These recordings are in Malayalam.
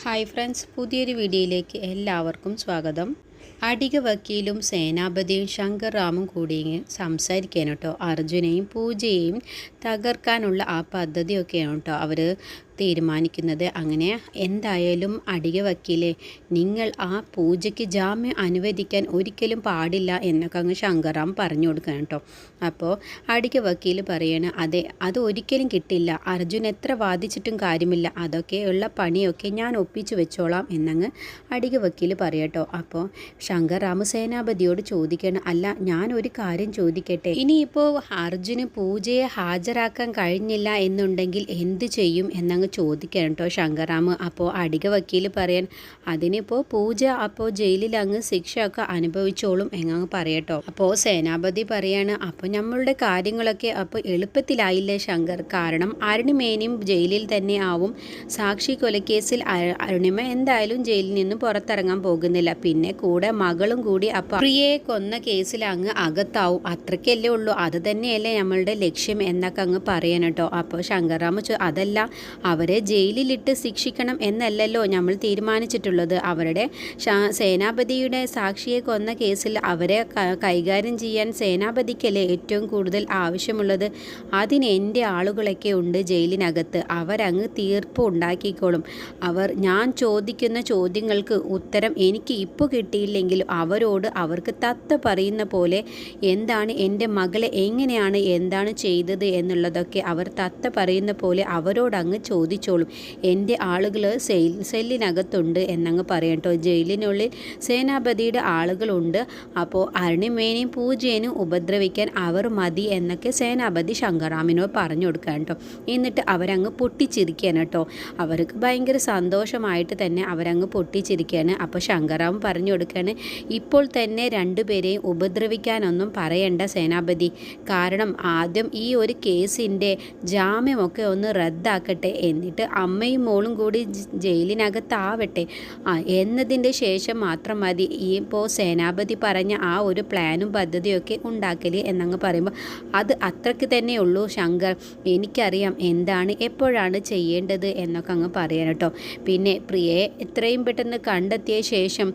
ഹായ് ഫ്രണ്ട്സ് പുതിയൊരു വീഡിയോയിലേക്ക് എല്ലാവർക്കും സ്വാഗതം. അടിക വക്കീലും സേനാപതിയും ശങ്കർ റാമും കൂടി സംസാരിക്കാൻ കേട്ടോ. അർജുനെയും പൂജയെയും തകർക്കാനുള്ള ആ പദ്ധതിയൊക്കെയാണ് കേട്ടോ അവർ തീരുമാനിക്കുന്നത്. അങ്ങനെ എന്തായാലും അടിക വക്കീലെ നിങ്ങൾ ആ പൂജയ്ക്ക് ജാമ്യം അനുവദിക്കാൻ ഒരിക്കലും പാടില്ല എന്നൊക്കെ അങ്ങ് ശങ്കറാം പറഞ്ഞു കൊടുക്കണം കേട്ടോ. അപ്പോൾ അടിക വക്കീൽ പറയാണ് അതെ അത് ഒരിക്കലും കിട്ടില്ല. അർജുൻ എത്ര വാദിച്ചിട്ടും കാര്യമില്ല. അതൊക്കെ ഉള്ള പണിയൊക്കെ ഞാൻ ഒപ്പിച്ചു വെച്ചോളാം എന്നങ്ങ് അടിക വക്കീൽ പറയട്ടോ അപ്പോൾ ശങ്കർ രാമസേനാപതിയോട് ചോദിക്കണം അല്ല ഞാൻ ഒരു കാര്യം ചോദിക്കട്ടെ? ഇനിയിപ്പോൾ അർജുന് പൂജയെ ഹാജരാക്കാൻ കഴിഞ്ഞില്ല എന്നുണ്ടെങ്കിൽ എന്ത് ചെയ്യും? എന്നങ്ങ് ചോദിക്കണം കേട്ടോ ശങ്കറാമ് അപ്പോൾ അടിക വക്കീൽ പറയാൻ അതിനിപ്പോൾ പൂജ അപ്പോൾ ജയിലിൽ അങ്ങ് ശിക്ഷയൊക്കെ അനുഭവിച്ചോളും എന്നങ്ങ് പറയട്ടോ. അപ്പോൾ സേനാപതി പറയാണ് അപ്പോൾ നമ്മളുടെ കാര്യങ്ങളൊക്കെ അപ്പോൾ എളുപ്പത്തിലായില്ലേ ശങ്കർ. കാരണം അരുണിമേനയും ജയിലിൽ തന്നെ ആവും. സാക്ഷി കൊലക്കേസിൽ അരുണിമ എന്തായാലും ജയിലിൽ നിന്ന് പുറത്തിറങ്ങാൻ പോകുന്നില്ല. പിന്നെ കൂടെ മകളും കൂടി അപ്പോൾ പ്രിയയെ കൊന്ന കേസിൽ അങ്ങ് അകത്താവും. അത്രയ്ക്കല്ലേ ഉള്ളൂ. അത് തന്നെയല്ലേ നമ്മളുടെ ലക്ഷ്യം എന്നൊക്കെ അങ്ങ് പറയാനട്ടോ കേട്ടോ അപ്പോൾ അതല്ല അവരെ ജയിലിലിട്ട് ശിക്ഷിക്കണം എന്നല്ലല്ലോ നമ്മൾ തീരുമാനിച്ചിട്ടുള്ളത്. അവരുടെ സേനാപതിയുടെ സാക്ഷിയെ കൊന്ന കേസിൽ അവരെ കൈകാര്യം ചെയ്യാൻ സേനാപതിക്കല്ലേ ഏറ്റവും കൂടുതൽ ആവശ്യമുള്ളത്? അതിന് എന്റെ ആളുകളൊക്കെ ഉണ്ട് ജയിലിനകത്ത്. അവരങ്ങ് തീർപ്പ് ഉണ്ടാക്കിക്കോളും. അവർ ഞാൻ ചോദിക്കുന്ന ചോദ്യങ്ങൾക്ക് ഉത്തരം എനിക്ക് ഇപ്പോൾ കിട്ടിയില്ലെങ്കിലും അവരോട് അവർക്ക് തത്ത പറയുന്ന പോലെ എന്താണ് എന്റെ മകളെ എങ്ങനെയാണ് എന്താണ് ചെയ്തത് എന്നുള്ളതൊക്കെ അവർ തത്ത പറയുന്ന പോലെ അവരോട് അങ്ങ് ചോദിച്ചോളും. എന്റെ ആളുകൾ സെയിൽ സെല്ലിനകത്തുണ്ട് എന്നങ്ങ് പറയട്ടോ ജയിലിനുള്ളിൽ സേനാപതിയുടെ ആളുകളുണ്ട്. അപ്പോൾ അരുണിമേനെയും പൂജേനും ഉപദ്രവിക്കാൻ അവർ മതി എന്നൊക്കെ സേനാപതി ശങ്കറാമിനോട് പറഞ്ഞു കൊടുക്കാൻ കേട്ടോ. എന്നിട്ട് അവരങ്ങ് പൊട്ടിച്ചിരിക്കുകയാണ് കേട്ടോ. അവർക്ക് ഭയങ്കര സന്തോഷമായിട്ട് തന്നെ അവരങ്ങ് പൊട്ടിച്ചിരിക്കുകയാണ്. അപ്പോൾ ശങ്കറാം പറഞ്ഞു കൊടുക്കുകയാണ് ഇപ്പോൾ തന്നെ രണ്ടുപേരെയും ഉപദ്രവിക്കാനൊന്നും പറയണ്ട സേനാപതി. കാരണം ആദ്യം ഈ ഒരു കേസിന്റെ ജാമ്യമൊക്കെ ഒന്ന് റദ്ദാക്കട്ടെ എന്നിട്ട് അമ്മയും മോളും കൂടി ജയിലിനകത്താവട്ടെ എന്നതിന്റെ ശേഷം മാത്രം മതി. ഈ ഇപ്പോൾ സേനാപതി പറഞ്ഞ ആ ഒരു പ്ലാനും പദ്ധതിയൊക്കെ ഉണ്ടാക്കൽ എന്നങ്ങ് പറയുമ്പോൾ അത് അത്രയ്ക്ക് തന്നെ ഉള്ളൂ ശങ്കർ. എനിക്കറിയാം എന്താണ് എപ്പോഴാണ് ചെയ്യേണ്ടത് എന്നൊക്കെ അങ്ങ് പറയാൻ കേട്ടോ. പിന്നെ പ്രിയയെ എത്രയും പെട്ടെന്ന് കണ്ടെത്തിയ ശേഷം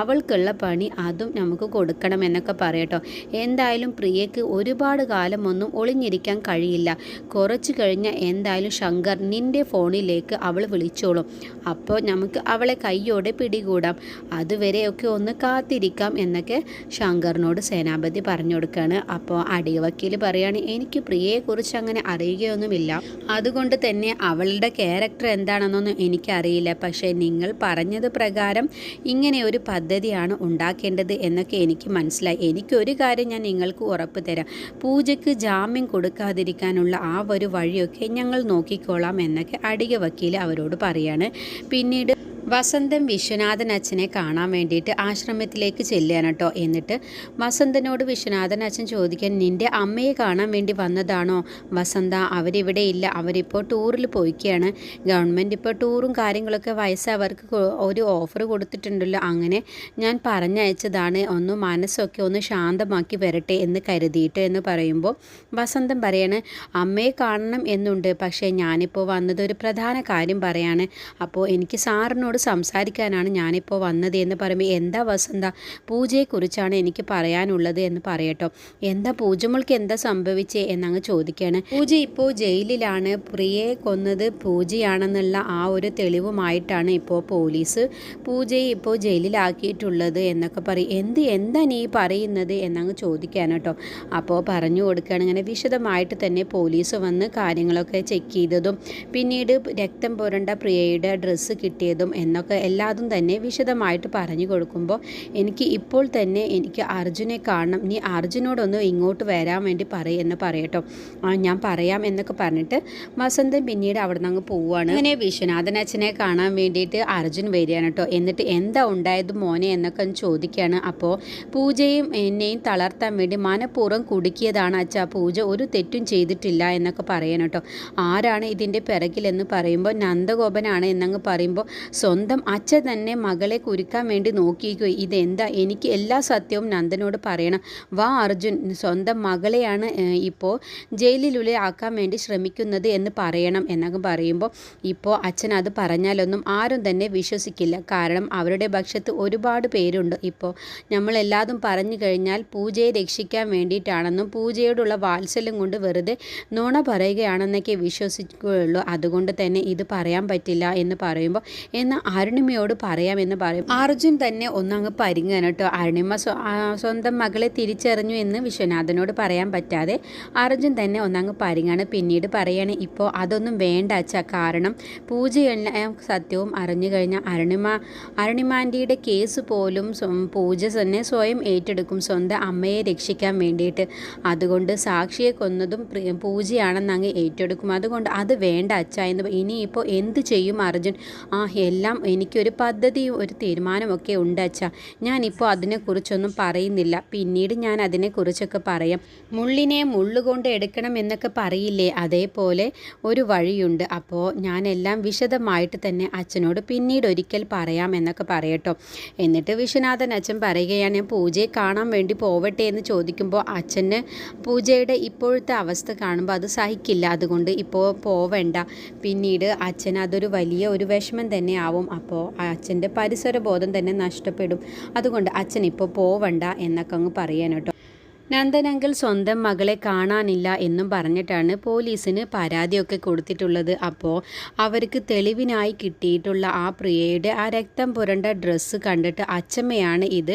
അവൾക്കുള്ള പണി അതും നമുക്ക് കൊടുക്കണം എന്നൊക്കെ പറയട്ടോ എന്തായാലും പ്രിയക്ക് ഒരുപാട് കാലമൊന്നും ഒളിഞ്ഞിരിക്കാൻ കഴിയില്ല. കുറച്ച് കഴിഞ്ഞാൽ എന്തായാലും ശങ്കർ നിന്റെ ഫോണിലേക്ക് അവൾ വിളിച്ചോളും. അപ്പോൾ നമുക്ക് അവളെ കയ്യോടെ പിടികൂടാം. അതുവരെയൊക്കെ ഒന്ന് കാത്തിരിക്കാം എന്നൊക്കെ ശങ്കറിനോട് സേനാപതി പറഞ്ഞു കൊടുക്കുകയാണ് അപ്പോൾ അടിയവക്കീൽ പറയുകയാണ് എനിക്ക് പ്രിയയെക്കുറിച്ച് അങ്ങനെ അറിയുകയൊന്നുമില്ല. അതുകൊണ്ട് തന്നെ അവളുടെ ക്യാരക്ടർ എന്താണെന്നൊന്നും എനിക്കറിയില്ല. പക്ഷേ നിങ്ങൾ പറഞ്ഞത് പ്രകാരം ഇങ്ങനെ ഒരു പദ്ധതിയാണ് ഉണ്ടാക്കേണ്ടത് എന്നൊക്കെ എനിക്ക് മനസ്സിലായി. എനിക്കൊരു കാര്യം ഞാൻ നിങ്ങൾക്ക് ഉറപ്പ് തരാം. പൂജയ്ക്ക് ജാമ്യം കൊടുക്കാതിരിക്കാനുള്ള ആ ഒരു വഴിയൊക്കെ ഞങ്ങൾ നോക്കിക്കോളാം എന്നൊക്കെ അടിക വക്കീൽ അവരോട് പറയാണ്. പിന്നീട് വസന്തൻ വിശ്വനാഥൻ അച്ഛനെ കാണാൻ വേണ്ടിയിട്ട് ആശ്രമത്തിലേക്ക് ചെല്ലുകയാണ് കേട്ടോ. എന്നിട്ട് വസന്തനോട് വിശ്വനാഥൻ അച്ഛൻ ചോദിക്കാൻ നിന്റെ അമ്മയെ കാണാൻ വേണ്ടി വന്നതാണോ? വസന്ത അവരിവിടെ ഇല്ല. അവരിപ്പോൾ ടൂറിൽ പോയിക്കുകയാണ്. ഗവൺമെന്റ് ഇപ്പോൾ ടൂറും കാര്യങ്ങളൊക്കെ വയസ്സവർക്ക് ഒരു ഓഫർ കൊടുത്തിട്ടുണ്ടല്ലോ. അങ്ങനെ ഞാൻ പറഞ്ഞയച്ചതാണ്. ഒന്ന് മനസ്സൊക്കെ ഒന്ന് ശാന്തമാക്കി വരട്ടെ എന്ന് കരുതിയിട്ട് എന്ന് പറയുമ്പോൾ വസന്തം പറയാണ് അമ്മയെ കാണണം എന്നുണ്ട്. പക്ഷേ ഞാനിപ്പോൾ വന്നത് ഒരു പ്രധാന കാര്യം പറയാണ്. അപ്പോൾ എനിക്ക് സാറിനോട് സംസാരിക്കാനാണ് ഞാനിപ്പോൾ വന്നത് എന്ന് പറയുമ്പോൾ എന്താ വസന്ത പൂജയെക്കുറിച്ചാണ് എനിക്ക് പറയാനുള്ളത് എന്ന് പറയട്ടോ. എന്താ പൂജമ്മൾക്ക് എന്താ സംഭവിച്ചേ? എന്നങ്ങ് ചോദിക്കുകയാണ് പൂജ ഇപ്പോൾ ജയിലിലാണ്. പ്രിയയെ കൊന്നത് പൂജയാണെന്നുള്ള ആ ഒരു തെളിവുമായിട്ടാണ് ഇപ്പോൾ പോലീസ് പൂജയെ ഇപ്പോൾ ജയിലിലാക്കിയിട്ടുള്ളത് എന്നൊക്കെ പറയും. എന്ത് എന്താ നീ പറയുന്നത്? എന്നങ്ങ് ചോദിക്കാൻ കേട്ടോ. അപ്പോൾ പറഞ്ഞു കൊടുക്കുകയാണ് ഇങ്ങനെ വിശദമായിട്ട് തന്നെ പോലീസ് വന്ന് കാര്യങ്ങളൊക്കെ ചെക്ക് ചെയ്തതും പിന്നീട് രക്തം പുരണ്ട പ്രിയയുടെ ഡ്രസ്സ് കിട്ടിയതും എന്നൊക്കെ എല്ലാതും തന്നെ വിശദമായിട്ട് പറഞ്ഞു കൊടുക്കുമ്പോൾ എനിക്ക് ഇപ്പോൾ തന്നെ എനിക്ക് അർജുനെ കാണണം. നീ അർജുനോടൊന്ന് ഇങ്ങോട്ട് വരാൻ വേണ്ടി പറയുമെന്ന് പറയട്ടോ ആ ഞാൻ പറയാം എന്നൊക്കെ പറഞ്ഞിട്ട് വസന്തൻ പിന്നീട് അവിടെ നിന്ന് അങ്ങ് പോവുകയാണ്. അങ്ങനെ വിശ്വനാഥൻ അച്ഛനെ കാണാൻ വേണ്ടിയിട്ട് അർജുൻ വരികയാണ് കേട്ടോ. എന്നിട്ട് എന്താ ഉണ്ടായത് മോനെ എന്നൊക്കെ ചോദിക്കുകയാണ്. അപ്പോൾ പൂജയും എന്നെയും തളർത്താൻ വേണ്ടി മനഃപൂർവം കുടുക്കിയതാണ് അച്ഛാ. പൂജ ഒരു തെറ്റും ചെയ്തിട്ടില്ല എന്നൊക്കെ പറയണം കേട്ടോ. ആരാണ് ഇതിന്റെ പിറകിലെന്ന് പറയുമ്പോൾ നന്ദഗോപനാണ് എന്നങ്ങ് പറയുമ്പോൾ സ്വന്തം സ്വന്തം അച്ഛൻ തന്നെ മകളെ കുരുക്കാൻ വേണ്ടി നോക്കിയിരിക്കും ഇതെന്താ? എനിക്ക് എല്ലാ സത്യവും നന്ദനോട് പറയണം. വാ അർജുൻ സ്വന്തം മകളെയാണ് ഇപ്പോൾ ജയിലിനുള്ളിൽ ആക്കാൻ വേണ്ടി ശ്രമിക്കുന്നത് എന്ന് പറയണം എന്നൊക്കെ പറയുമ്പോൾ ഇപ്പോൾ അച്ഛൻ അത് പറഞ്ഞാലൊന്നും ആരും തന്നെ വിശ്വസിക്കില്ല. കാരണം അവരുടെ പക്ഷത്ത് ഒരുപാട് പേരുണ്ട്. ഇപ്പോൾ നമ്മളെല്ലാതും പറഞ്ഞു കഴിഞ്ഞാൽ പൂജയെ രക്ഷിക്കാൻ വേണ്ടിയിട്ടാണെന്നും പൂജയോടുള്ള വാത്സല്യം കൊണ്ട് വെറുതെ നുണ പറയുകയാണെന്നൊക്കെ വിശ്വസിക്കുകയുള്ളൂ. അതുകൊണ്ട് തന്നെ ഇത് പറയാൻ പറ്റില്ല എന്ന് പറയുമ്പോൾ എന്നാൽ അരുണിമയോട് പറയാമെന്ന് പറയും. അർജുൻ തന്നെ ഒന്നങ്ങ് പരിങ്ങാൻ കേട്ടോ. അരുണിമ സ്വന്തം മകളെ തിരിച്ചറിഞ്ഞു എന്ന് വിശ്വനാഥനോട് പറയാൻ പറ്റാതെ അർജുൻ തന്നെ ഒന്നങ്ങ് പരിങ്ങാണ്. പിന്നീട് പറയാണ് ഇപ്പോൾ അതൊന്നും വേണ്ട അച്ഛ. കാരണം പൂജയെല്ലാം സത്യവും അറിഞ്ഞു കഴിഞ്ഞാൽ അരുണിമ അരുണിമാന്റിയുടെ കേസ് പോലും പൂജ തന്നെ സ്വയം ഏറ്റെടുക്കും. സ്വന്തം അമ്മയെ രക്ഷിക്കാൻ വേണ്ടിയിട്ട്. അതുകൊണ്ട് സാക്ഷിയെ കൊന്നതും പൂജയാണെന്ന് അങ്ങ് ഏറ്റെടുക്കും. അതുകൊണ്ട് അത് വേണ്ട അച്ഛ എന്ന് ഇനിയിപ്പോൾ എന്ത് ചെയ്യും അർജുൻ? ആ എല്ലാം എനിക്കൊരു പദ്ധതിയും ഒരു തീരുമാനമൊക്കെ ഉണ്ട് അച്ഛ ഞാനിപ്പോൾ അതിനെക്കുറിച്ചൊന്നും പറയുന്നില്ല. പിന്നീട് ഞാൻ അതിനെക്കുറിച്ചൊക്കെ പറയാം. മുള്ളിനെ മുള്ളുകൊണ്ട് എടുക്കണം എന്നൊക്കെ പറയില്ലേ? അതേപോലെ ഒരു വഴിയുണ്ട്. അപ്പോൾ ഞാനെല്ലാം വിശദമായിട്ട് തന്നെ അച്ഛനോട് പിന്നീട് ഒരിക്കൽ പറയാം എന്നൊക്കെ പറയട്ടോ. എന്നിട്ട് വിശ്വനാഥൻ അച്ഛൻ പറയുകയാണ് ഞാൻ പൂജയെ കാണാൻ വേണ്ടി പോവട്ടെ എന്ന് ചോദിക്കുമ്പോൾ അച്ഛന് പൂജയുടെ ഇപ്പോഴത്തെ അവസ്ഥ കാണുമ്പോൾ അത് സഹിക്കില്ല. അതുകൊണ്ട് ഇപ്പോൾ പോവണ്ട. പിന്നീട് അച്ഛൻ അതൊരു വലിയ ഒരു വിഷമം തന്നെ ആവും. അപ്പോൾ അച്ഛന്റെ പരിസര ബോധം തന്നെ നഷ്ടപ്പെടും. അതുകൊണ്ട് അച്ഛൻ ഇപ്പോൾ പോവണ്ട എന്നൊക്കെ അങ്ങ് പറയാൻ കേട്ടോ. നന്ദനങ്കിൾ സ്വന്തം മകളെ കാണാനില്ല എന്നും പറഞ്ഞിട്ടാണ് പോലീസിന് പരാതിയൊക്കെ കൊടുത്തിട്ടുള്ളത്. അപ്പോൾ അവർക്ക് തെളിവിനായി കിട്ടിയിട്ടുള്ള ആ പ്രിയയുടെ ആ രക്തം പുരണ്ട ഡ്രസ്സ് കണ്ടിട്ട് അച്ചമ്മയാണ് ഇത്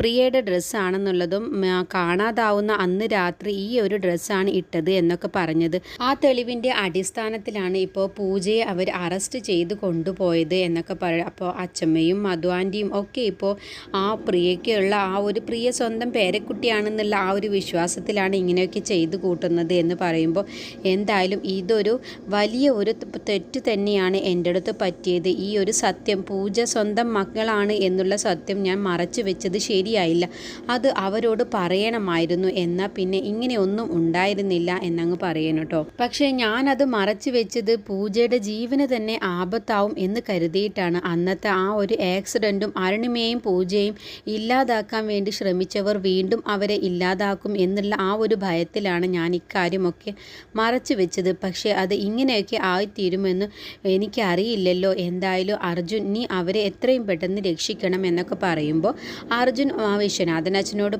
പ്രിയയുടെ ഡ്രസ്സാണെന്നുള്ളതും കാണാതാവുന്ന അന്ന് രാത്രി ഈ ഒരു ഡ്രസ്സാണ് ഇട്ടത് എന്നൊക്കെ പറഞ്ഞത്. ആ തെളിവിന്റെ അടിസ്ഥാനത്തിലാണ് ഇപ്പോൾ പൂജയെ അവർ അറസ്റ്റ് ചെയ്ത് കൊണ്ടുപോയത് എന്നൊക്കെ പറ അപ്പോൾ അച്ചമ്മയും മധു ആന്റിയും ഒക്കെ ഇപ്പോൾ ആ പ്രിയയ്ക്കുള്ള ആ ഒരു പ്രിയ സ്വന്തം പേരക്കുട്ടിയാണെന്നുള്ള ആ ഒരു വിശ്വാസത്തിലാണ് ഇങ്ങനെയൊക്കെ ചെയ്ത് കൂട്ടുന്നത് എന്ന് പറയുമ്പോൾ എന്തായാലും ഇതൊരു വലിയ ഒരു തെറ്റ് തന്നെയാണ് എന്റെ അടുത്ത് പറ്റിയത്. ഈ ഒരു സത്യം പൂജ സ്വന്തം മക്കളാണ് എന്നുള്ള സത്യം ഞാൻ മറച്ചു വെച്ചത് ശരിയായില്ല. അത് അവരോട് പറയണമായിരുന്നു. എന്നാൽ പിന്നെ ഇങ്ങനെയൊന്നും ഉണ്ടായിരുന്നില്ല എന്നങ്ങ് പറയണം കേട്ടോ. പക്ഷേ ഞാനത് മറച്ചു വെച്ചത് പൂജയുടെ ജീവന് തന്നെ ആപത്താവും എന്ന് കരുതിയിട്ടാണ്. അന്നത്തെ ആ ഒരു ആക്സിഡന്റും അരുണിമയും പൂജയും ഇല്ലാതാക്കാൻ വേണ്ടി ശ്രമിച്ചവർ വീണ്ടും അവരെ ഇല്ലാതാക്കും എന്നുള്ള ആ ഒരു ഭയത്തിലാണ് ഞാൻ ഇക്കാര്യമൊക്കെ മറച്ചു വെച്ചത്. പക്ഷേ അത് ഇങ്ങനെയൊക്കെ ആയിത്തീരുമെന്ന് എനിക്കറിയില്ലല്ലോ. എന്തായാലും അർജുൻ നീ അവരെ എത്രയും പെട്ടെന്ന് രക്ഷിക്കണം എന്നൊക്കെ പറയുമ്പോൾ അർജുൻ ആ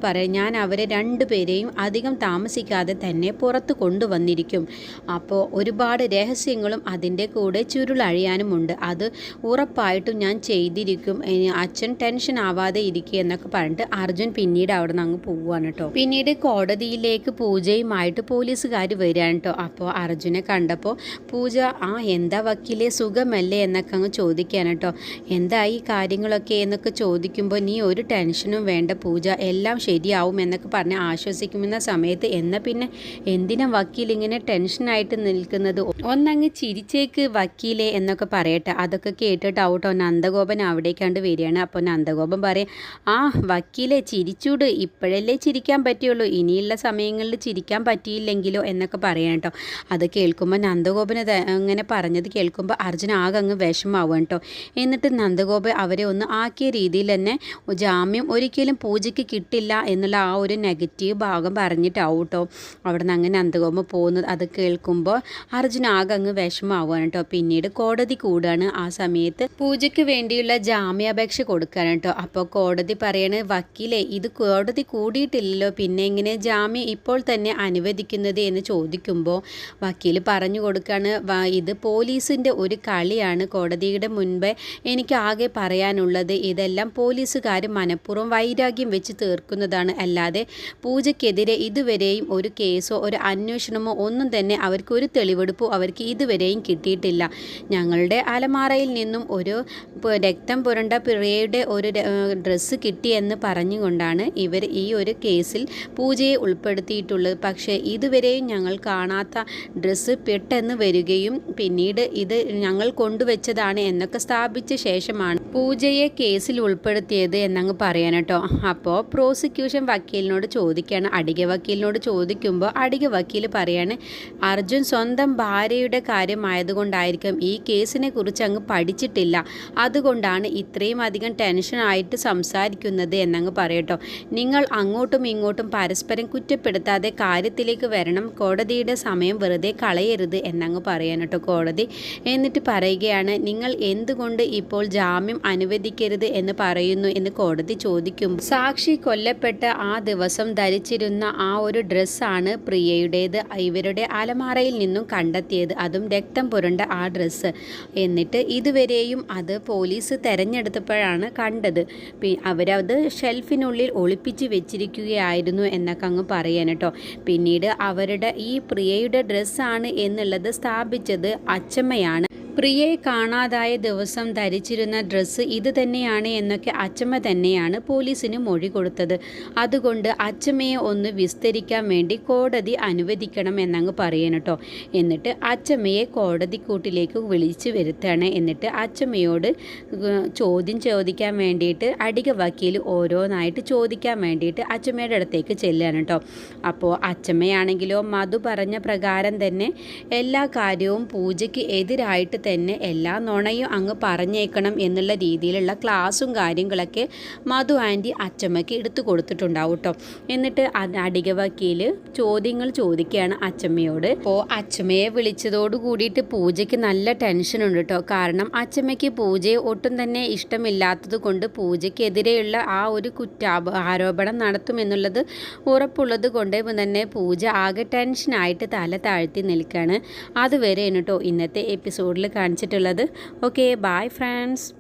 പറയാം ഞാൻ അവരെ രണ്ടുപേരെയും അധികം താമസിക്കാതെ തന്നെ പുറത്ത് കൊണ്ടുവന്നിരിക്കും. അപ്പോൾ ഒരുപാട് രഹസ്യങ്ങളും അതിന്റെ കൂടെ ചുരുളഴിയാനുമുണ്ട്. അത് ഉറപ്പായിട്ടും ഞാൻ ചെയ്തിരിക്കും. അച്ഛൻ ടെൻഷൻ ആവാതെ ഇരിക്കുക എന്നൊക്കെ പറഞ്ഞിട്ട് അർജുൻ പിന്നീട് അവിടെ നിന്ന് അങ്ങ് പോവുകയാണ് കേട്ടോ. പിന്നീട് കോടതിയിലേക്ക് പൂജയുമായിട്ട് പോലീസുകാർ വരികയാണ് കേട്ടോ അപ്പോൾ അർജുനെ കണ്ടപ്പോൾ പൂജ ആ എന്താ വക്കീലെ സുഖമല്ലേ? എന്നൊക്കെ അങ്ങ് ചോദിക്കുകയാണ് കേട്ടോ എന്താ ഈ കാര്യങ്ങളൊക്കെ? എന്നൊക്കെ ചോദിക്കുമ്പോൾ നീ ഒരു ടെൻഷനും വേണ്ട പൂജ എല്ലാം ശരിയാവും എന്നൊക്കെ പറഞ്ഞ് ആശ്വസിക്കുമെന്ന സമയത്ത് എന്നാൽ പിന്നെ എന്തിനാ വക്കീൽ ഇങ്ങനെ ടെൻഷനായിട്ട് നിൽക്കുന്നത്? ഒന്നങ്ങ് ചിരിച്ചേക്ക് വക്കീലെ എന്നൊക്കെ പറയട്ടെ. അതൊക്കെ കേട്ടിട്ട് ഔട്ടോ നന്ദഗോപൻ അവിടേക്കാണ്ട് വരികയാണ്. അപ്പോൾ നന്ദഗോപൻ പറയും ആ വക്കീലെ ചിരിച്ചൂട്. ഇപ്പോഴല്ലേ ചിരിക്കാൻ പറ്റുള്ളൂ ഇനിയുള്ള സമയങ്ങളിൽ ചിരിക്കാൻ പറ്റിയില്ലെങ്കിലോ എന്നൊക്കെ പറയാം കേട്ടോ. അത് കേൾക്കുമ്പോൾ നന്ദഗോപന് അങ്ങനെ പറഞ്ഞത് കേൾക്കുമ്പോൾ അർജുന ആകെ അങ്ങ് വിഷമാവും കേട്ടോ. എന്നിട്ട് നന്ദഗോപൻ അവരെ ഒന്ന് ആക്കിയ രീതിയിൽ തന്നെ ജാമ്യം ഒരിക്കലും പൂജയ്ക്ക് കിട്ടില്ല എന്നുള്ള ആ ഒരു നെഗറ്റീവ് ഭാഗം പറഞ്ഞിട്ടാവും കേട്ടോ. അവിടെ നിന്ന് അങ്ങനെ നന്ദഗോപൻ പോകുന്നത്. അത് കേൾക്കുമ്പോൾ അർജുന ആകെ അങ്ങ് വിഷമാവുകയാണ് കേട്ടോ. പിന്നീട് കോടതി കൂടാണ്. ആ സമയത്ത് പൂജയ്ക്ക് വേണ്ടിയുള്ള ജാമ്യാപേക്ഷ കൊടുക്കുകയാണ് കേട്ടോ. അപ്പോൾ കോടതി പറയണ വക്കീലെ ഇത് കോടതി കൂടിയിട്ടില്ലല്ലോ. പിന്നെ എങ്ങനെ ജാമ്യം ഇപ്പോൾ തന്നെ അനുവദിക്കുന്നത് എന്ന് ചോദിക്കുമ്പോൾ വക്കീൽ പറഞ്ഞു കൊടുക്കുകയാണ് ഇത് പോലീസിന്റെ ഒരു കളിയാണ് കോടതിയുടെ മുൻപേ എനിക്ക് ആകെ പറയാനുള്ളത്. ഇതെല്ലാം പോലീസുകാർ മനഃപൂർവം വൈരാഗ്യം വെച്ച് തീർക്കുന്നതാണ്. അല്ലാതെ പൂജയ്ക്കെതിരെ ഇതുവരെയും ഒരു കേസോ ഒരു അന്വേഷണമോ ഒന്നും തന്നെ അവർക്ക് ഒരു തെളിവെടുപ്പോ അവർക്ക് ഇതുവരെയും കിട്ടിയിട്ടില്ല. ഞങ്ങളുടെ അലമാറയിൽ നിന്നും ഒരു രക്തം പുരണ്ട പിഴയുടെ ഒരു ഡ്രസ്സ് കിട്ടിയെന്ന് പറഞ്ഞുകൊണ്ടാണ് ഇവർ ഈ ഒരു കേസിൽ പൂജയെ ഉൾപ്പെടുത്തിയിട്ടുള്ളത്. പക്ഷേ ഇതുവരെയും ഞങ്ങൾ കാണാത്ത ഡ്രസ്സ് പെട്ടെന്ന് വരികയും പിന്നീട് ഇത് ഞങ്ങൾ കൊണ്ടുവച്ചതാണ് എന്നൊക്കെ സ്ഥാപിച്ച ശേഷമാണ് പൂജയെ കേസിൽ ഉൾപ്പെടുത്തിയത് എന്നങ്ങ് പറയാൻ കേട്ടോ. അപ്പോൾ പ്രോസിക്യൂഷൻ വക്കീലിനോട് ചോദിക്കുകയാണ് അടിക വക്കീലിനോട് ചോദിക്കുമ്പോൾ അടിക വക്കീൽ പറയാണ് അർജുൻ സ്വന്തം ഭാര്യയുടെ കാര്യമായതുകൊണ്ടായിരിക്കും ഈ കേസിനെ കുറിച്ച് അങ്ങ് പഠിച്ചിട്ടില്ല. അതുകൊണ്ടാണ് ഇത്രയും അധികം ടെൻഷനായിട്ട് സംസാരിക്കുന്നത് എന്നങ്ങ് പറയട്ടോ. നിങ്ങൾ അങ്ങോട്ടും പരസ്പരം കുറ്റപ്പെടുത്താതെ കാര്യത്തിലേക്ക് വരണം. കോടതിയുടെ സമയം വെറുതെ കളയരുത് എന്നങ്ങ് പറയാൻ കേട്ടോ കോടതി. എന്നിട്ട് പറയുകയാണ് നിങ്ങൾ എന്തുകൊണ്ട് ഇപ്പോൾ ജാമ്യം അനുവദിക്കരുത് എന്ന് പറയുന്നു? എന്ന് കോടതി ചോദിക്കും. സാക്ഷി കൊല്ലപ്പെട്ട ആ ദിവസം ധരിച്ചിരുന്ന ആ ഒരു ഡ്രസ്സാണ് പ്രിയയുടേത്. ഇവരുടെ അലമാറയിൽ നിന്നും കണ്ടെത്തിയത്. അതും രക്തം പുരണ്ട ആ ഡ്രസ്സ് എന്നിട്ട് ഇതുവരെയും അത് പോലീസ് തെരഞ്ഞെടുത്തപ്പോഴാണ് കണ്ടത്. അവരത് ഷെൽഫിനുള്ളിൽ ഒളിപ്പിച്ച് വെച്ചിരിക്കുകയായിരുന്നു. എന്നൊക്കെ അങ്ങ് പറയാൻ കേട്ടോ. പിന്നീട് അവരുടെ ഈ പ്രിയയുടെ ഡ്രസ്സാണ് എന്നുള്ളത് സ്ഥാപിച്ചത് അച്ചമ്മയാണ്. പ്രിയയെ കാണാതായ ദിവസം ധരിച്ചിരുന്ന ഡ്രസ്സ് ഇത് തന്നെയാണ് എന്നൊക്കെ അച്ചമ്മ തന്നെയാണ് പോലീസിന് മൊഴി കൊടുത്തത്. അതുകൊണ്ട് അച്ചമ്മയെ ഒന്ന് വിസ്തരിക്കാൻ വേണ്ടി കോടതി അനുവദിക്കണം എന്നങ്ങ് പറയണം കേട്ടോ എന്നിട്ട് അച്ചമ്മയെ കോടതി കോടതിക്കൂട്ടിലേക്ക് വിളിച്ചു വരുത്തണം. എന്നിട്ട് അച്ചമ്മയോട് ചോദ്യം ചോദിക്കാൻ വേണ്ടിയിട്ട് അടിക വക്കീൽ ഓരോന്നായിട്ട് ചോദിക്കാൻ വേണ്ടിയിട്ട് അച്ചമ്മയുടെ അടുത്തേക്ക് ചെല്ലുകയാണ് കേട്ടോ അപ്പോൾ അച്ചമ്മയാണെങ്കിലോ മധു പറഞ്ഞ പ്രകാരം തന്നെ എല്ലാ കാര്യവും പൂജയ്ക്ക് എതിരായിട്ട് തന്നെ എല്ലാ നുണയും അങ്ങ് പറഞ്ഞേക്കണം എന്നുള്ള രീതിയിലുള്ള ക്ലാസ്സും കാര്യങ്ങളൊക്കെ മധു ആന്റി അച്ചമ്മയ്ക്ക് എടുത്തു കൊടുത്തിട്ടുണ്ടാവും കേട്ടോ എന്നിട്ട് അടിക വക്കീൽ ചോദ്യങ്ങൾ ചോദിക്കുകയാണ് അച്ചമ്മയോട്. അപ്പോൾ അച്ചമ്മയെ വിളിച്ചതോട് കൂടിയിട്ട് പൂജയ്ക്ക് നല്ല ടെൻഷനുണ്ട് കേട്ടോ കാരണം അച്ചമ്മയ്ക്ക് പൂജയെ ഒട്ടും തന്നെ ഇഷ്ടമില്ലാത്തത് കൊണ്ട് പൂജയ്ക്കെതിരെയുള്ള ആ ഒരു കുറ്റാപ ആരോപണം നടത്തുമെന്നുള്ളത് ഉറപ്പുള്ളത് കൊണ്ട് തന്നെ പൂജ ആകെ ടെൻഷനായിട്ട് തല താഴ്ത്തി നിൽക്കുകയാണ് അതുവരെ കേട്ടോ ഇന്നത്തെ എപ്പിസോഡിൽ കാണിച്ചിട്ടുള്ളത്. Okay bye friends